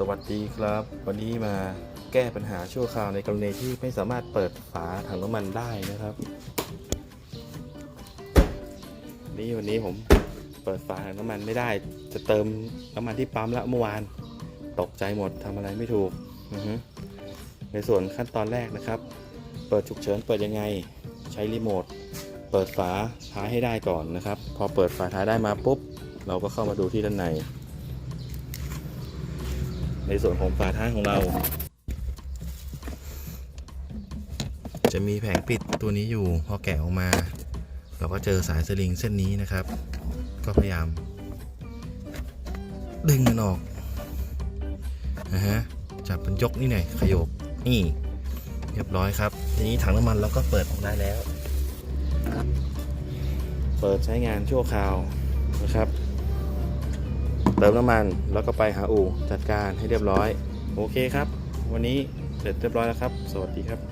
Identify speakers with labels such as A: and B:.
A: สวัสดีครับ วันนี้มาแก้ปัญหาชั่วคราวในกรณีที่ไม่สามารถเปิดฝาถังน้ำมันได้นะครับนี่วันนี้ผมเปิดฝาถังน้ำมันไม่ได้ จะเติมน้ำมันที่ปั๊มแล้วเมื่อวานตกใจหมดทำอะไรไม่ถูกในส่วนขั้นตอนแรกนะครับ เปิดฉุกเฉินเปิดยังไงใช้รีโมทเปิดฝาท้ายให้ได้ก่อนนะครับ พอเปิดฝาท้ายได้มาปุ๊บ เราก็เข้ามาดูที่ด้านใน ในส่วนของฝาท้ายของเรา จะมีแผงปิดตัวนี้อยู่พอแกะออกมา เราก็เจอสายสลิงเส้นนี้นะครับ ก็พยายาม ดึงมันออกนะฮะจับมันยกนี่หน่อยขยบนี่ เรียบร้อยครับ ทีนี้ถังน้ำมันเราก็เปิดออกได้แล้ว เปิดใช้งานชั่วคราวนะครับ ติมน้ำมัน แล้วก็ไปหาอู่จัดการให้เรียบร้อย โอเคครับ วันนี้เสร็จเรียบร้อยแล้วครับ สวัสดีครับ